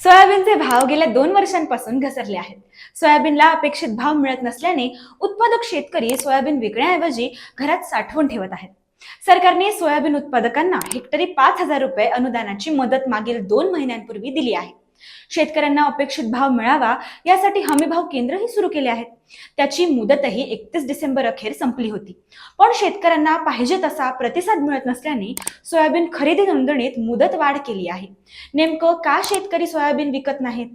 सोयाबीनचे भाव गेल्या दोन वर्षांपासून घसरले आहेत. सोयाबीनला अपेक्षित भाव मिळत नसल्याने उत्पादक शेतकरी सोयाबीन विकण्याऐवजी घरात साठवून ठेवत आहेत. सरकारने सोयाबीन उत्पादकांना हेक्टरी पाच हजार रुपये अनुदानाची मदत मागील दोन महिन्यांपूर्वी दिली आहे. शेतकऱ्यांना अपेक्षित भाव मिळावा यासाठी हमी भाव केंद्रही सुरू केले आहेत. त्याची मुदतही एकतीस डिसेंबर अखेर संपली होती. पण शेतकऱ्यांना पाहिजे तसा प्रतिसाद मिळत नसल्याने सोयाबीन खरेदी नोंदणीत मुदत वाढ केली आहे. नेमकं का शेतकरी सोयाबीन विकत नाहीत?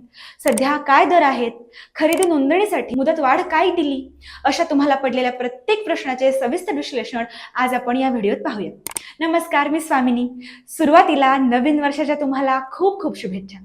सध्या काय दर आहेत? खरेदी नोंदणीसाठी मुदत वाढ काय दिली? अशा तुम्हाला पडलेल्या प्रत्येक प्रश्नाचे सविस्तर विश्लेषण आज आपण या व्हिडिओत पाहूयात. नमस्कार मी स्वामिनी. सुरुवातीला नवीन वर्षाच्या तुम्हाला खूप खूप शुभेच्छा.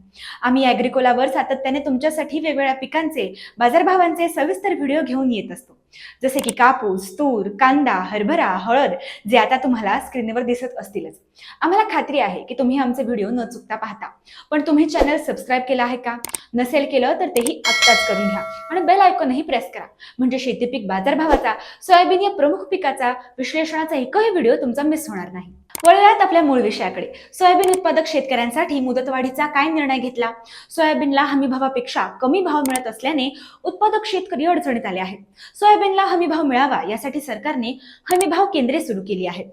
आम्ही ॲग्रिकोलावर सातत्याने तुमच्यासाठी वेगवेगळ्या पिकांचे बाजारभावांचे सविस्तर व्हिडिओ घेऊन येत असतो. जसे की कापूस तूर कांदा हरभरा हळद जे आता तुम्हाला स्क्रीनवर दिसत असतीलच. आम्हाला खात्री आहे की तुम्ही आमचे व्हिडिओ न चुकता पाहता. पण तुम्ही चॅनल सबस्क्राईब केलं आहे का? नसेल केलं तर तेही आत्ताच करून घ्या. आणि बेल आयकॉनही प्रेस करा. म्हणजे शेतीपीक बाजारभावाचा सोयाबीन या प्रमुख पिकाचा विश्लेषणाचा एकही व्हिडिओ तुमचा मिस होणार नाही. वळूयात आपल्या मूळ विषयाकडे. सोयाबीन उत्पादक शेतकऱ्यांसाठी मुदतवाढीचा काय निर्णय घेतला? सोयाबीनला हमीभावापेक्षा कमी भाव मिळत असल्याने उत्पादक शेतकरी अडचणीत आले आहेत. सोयाबीनला हमीभाव मिळावा यासाठी सरकारने हमीभाव केंद्रे सुरू केली आहेत.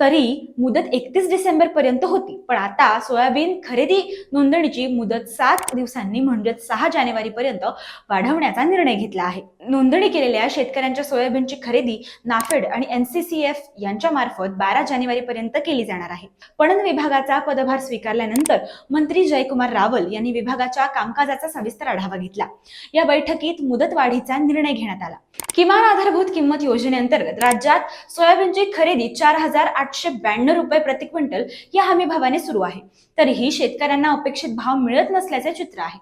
तरी मुदत एकतीस डिसेंबर पर्यंत होती. पण आता सोयाबीन खरेदी नोंदणीची मुदत सात दिवसांनी म्हणजेच सहा जानेवारी पर्यंत वाढवण्याचा निर्णय घेतला आहे. नोंदणी केलेल्या शेतकऱ्यांच्या सोयाबीनची खरेदी नाफेड आणि एनसीसीएफ यांच्या मार्फत बारा जानेवारी पर्यंत केली जाणार आहे. पणन विभागाचा पदभार स्वीकारल्यानंतर मंत्री जयकुमार रावल यांनी विभागाच्या कामकाजाचा सविस्तर आढावा घेतला. या बैठकीत मुदत वाढीचा निर्णय घेण्यात आला. किमान आधारभूत किंमत योजनेअंतर्गत राज्यात सोयाबीनची खरेदी चार हजार आठशे ब्याण्णव रुपये प्रति क्विंटल या हमी भावाने सुरू आहे. तरीही शेतकऱ्यांना अपेक्षित भाव मिळत नसल्याचे चित्र आहे.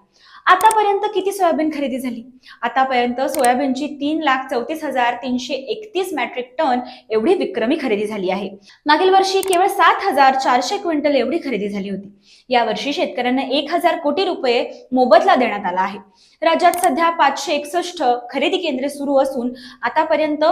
आतापर्यंत किती सोयाबीन खरेदी झाली? आतापर्यंत सोयाबीनची तीन लाख चौतीस हजार तीनशे एकतीस मॅट्रिक टन एवढी विक्रमी खरेदी झाली आहे. मागील वर्षी केवळ सात हजार चारशे क्विंटल एवढी खरेदी झाली होती. यावर्षी शेतकऱ्यांना एक हजार कोटी रुपये मोबदला देण्यात आला आहे. राज्यात सध्या पाचशे एकसष्ट खरेदी केंद्रे सुरू असून आतापर्यंत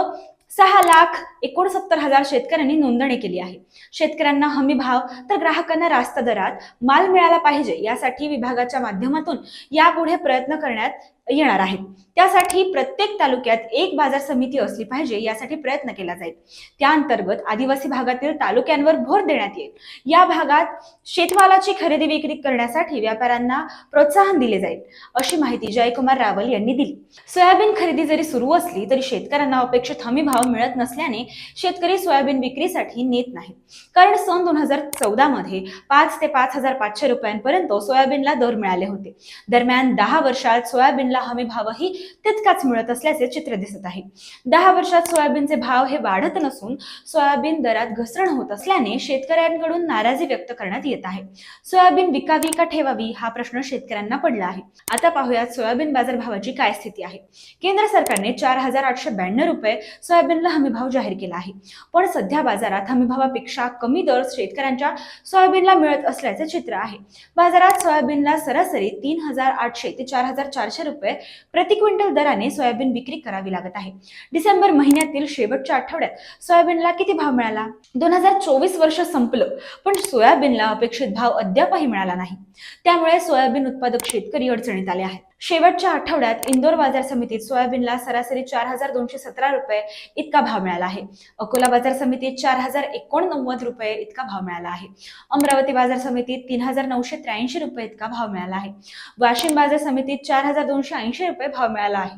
सहा लाख एकोणसत्तर हजार शेतकऱ्यांनी नोंदणी केली आहे. शेतकऱ्यांना हमी भाव तर ग्राहकांना रास्त दरात माल मिळाला पाहिजे यासाठी विभागाच्या माध्यमातून यापुढे प्रयत्न करण्यात येणार आहेत. त्यासाठी प्रत्येक तालुक्यात एक बाजार समिती असली पाहिजे यासाठी प्रयत्न केला जाईल. त्या अंतर्गत आदिवासी भागातील तालुक्यांवर भर देण्यात येईल. या भागात शेतमालाची खरेदी विक्री करण्यासाठी व्यापाऱ्यांना प्रोत्साहन दिले जाईल अशी माहिती जयकुमार रावल यांनी दिली. सोयाबीन खरेदी जरी सुरू असली तरी शेतकऱ्यांना अपेक्षित हमी भाव मिळत नसल्याने शेतकरी सोयाबीन विक्रीसाठी नेत नाहीत. कारण सन दोन हजार चौदा मध्ये पाच ते पाच हजार पाचशे रुपयांपर्यंत सोयाबीनला दर मिळाले होते. दरम्यान दहा वर्षात सोयाबीनला हमी भावही तितकाच मिळत असल्याचे चित्र दिसत आहे. दहा वर्षात सोयाबीनचे भाव हे वाढत नसून सोयाबीन दरात घसरण होत असल्याने शेतकऱ्यांकडून नाराजी व्यक्त करण्यात येत आहे. सोयाबीन विकावी का ठेवावी हा प्रश्न शेतकऱ्यांना पडला आहे. आता पाहूयात सोयाबीन बाजारभावाची काय स्थिती आहे. केंद्र सरकारने चार हजार आठशे ब्याण्णव रुपये सोयाबीनला हमी भाव जाहीर केला आहे. पण सध्या बाजारात हमी भावापेक्षा कमी दर शेतकऱ्यांच्या सोयाबीनला मिळत असल्याचे चित्र आहे. बाजारात सोयाबीनला सरासरी तीन हजार आठशे ते चार हजार चारशे रुपये प्रति क्विंटल दराने सोयाबीन विक्री करावी लागत आहे. डिसेंबर महिन्यातील शेवटच्या आठवड्यात सोयाबीनला किती भाव मिळाला? दोन हजार चोवीस वर्ष संपलं पण सोयाबीनला अपेक्षित भाव अद्यापही मिळाला नाही. त्यामुळे सोयाबीन उत्पादक शेतकरी अडचणीत आले आहेत. शेवटच्या आठवड्यात इंदोर बाजार समितीत सोयाबीनला सरासरी चार हजार दोनशे सतरा रुपये इतका भाव मिळाला आहे. अकोला बाजार समितीत चार हजार एकोणनव्वद रुपये इतका भाव मिळाला आहे. अमरावती बाजार समितीत तीन हजार नऊशे त्र्याऐंशी रुपये इतका भाव मिळाला आहे. वाशिम बाजार समितीत चार हजार दोनशे ऐंशी रुपये भाव मिळाला आहे.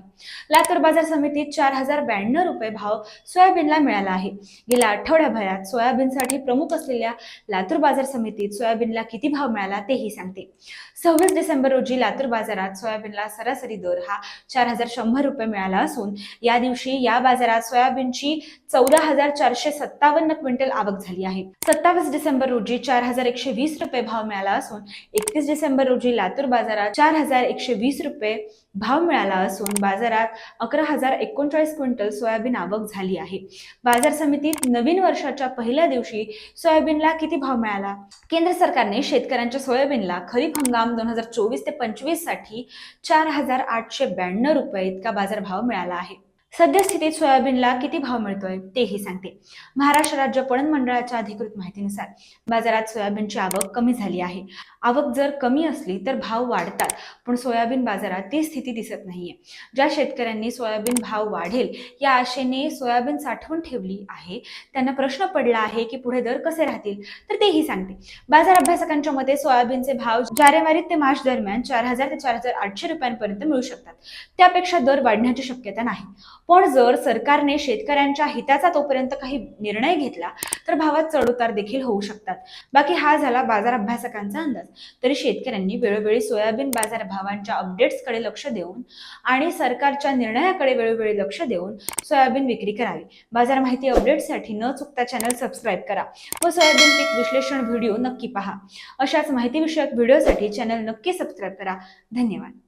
लातूर बाजार समितीत चार हजार ब्याण्णव रुपये भाव सोयाबीनला मिळाला आहे. गेल्या आठवड्याभरात सोयाबीनसाठी प्रमुख असलेल्या लातूर बाजार समितीत सोयाबीनला किती भाव मिळाला तेही सांगते. सव्वीस डिसेंबर रोजी लातूर बाजारात सोयाबीन सोयाबीनला सरासरी दर हा चार हजार शंभर रुपये मिळाला असून या दिवशी या बाजारात सोयाबीनची चौदा हजार चारशे सत्तावन्न क्विंटल आवक झाली आहे. सत्तावीस डिसेंबर रोजी चार हजार एकशे वीस रुपये भाव मिळाला असून एकतीस डिसेंबर रोजी लातूर बाजारात चार हजार एकशे वीस रुपये भाव मिळाला असून बाजारात अकरा हजार एकोणचाळीस क्विंटल सोयाबीन आवक झाली आहे. बाजार समितीत नवीन वर्षाच्या पहिल्या दिवशी सोयाबीनला किती भाव मिळाला? केंद्र सरकारने शेतकऱ्यांच्या सोयाबीनला खरीप हंगाम दोन हजार चोवीस ते पंचवीससाठी चार हजार आठशे ब्याण्णव रुपये इतका बाजारभाव मिळाला आहे. सद्यस्थितीत सोयाबीनला किती भाव मिळतोय तेही सांगते. महाराष्ट्र राज्य पणन मंडळाच्या अधिकृत माहितीनुसार बाजारात सोयाबीनची आवक कमी झाली आहे. आवक जर कमी असली तर भाव वाढतात पण सोयाबीन बाजारात ती स्थिती दिसत नाहीये. ज्या शेतकऱ्यांनी सोयाबीन भाव वाढेल या आशेने सोयाबीन साठवून ठेवली आहे. त्यांना प्रश्न पडला आहे की पुढे दर कसे राहतील तर तेही सांगते. बाजार अभ्यासकांच्या मते सोयाबीनचे भाव जानेवारी ते मार्च दरम्यान चार हजार ते चार हजार आठशे रुपयांपर्यंत मिळू शकतात. त्यापेक्षा दर वाढण्याची शक्यता नाही. पण जर सरकारने शेतकऱ्यांच्या हिताचा तोपर्यंत काही निर्णय घेतला तर भावात चढउतार देखील होऊ शकतात. बाकी हा झाला बाजार अभ्यासकांचा अंदाज. तरी शेतकऱ्यांनी वेळोवेळी सोयाबीन बाजार भावांच्या अपडेट्सकडे लक्ष देऊन आणि सरकारच्या निर्णयाकडे वेळोवेळी लक्ष देऊन सोयाबीन विक्री करावी. बाजार माहिती अपडेटसाठी न चुकता चॅनल सबस्क्राईब करा व सोयाबीन पीक विश्लेषण व्हिडिओ नक्की पहा. अशाच माहितीविषयक व्हिडिओसाठी चॅनल नक्की सबस्क्राईब करा. धन्यवाद.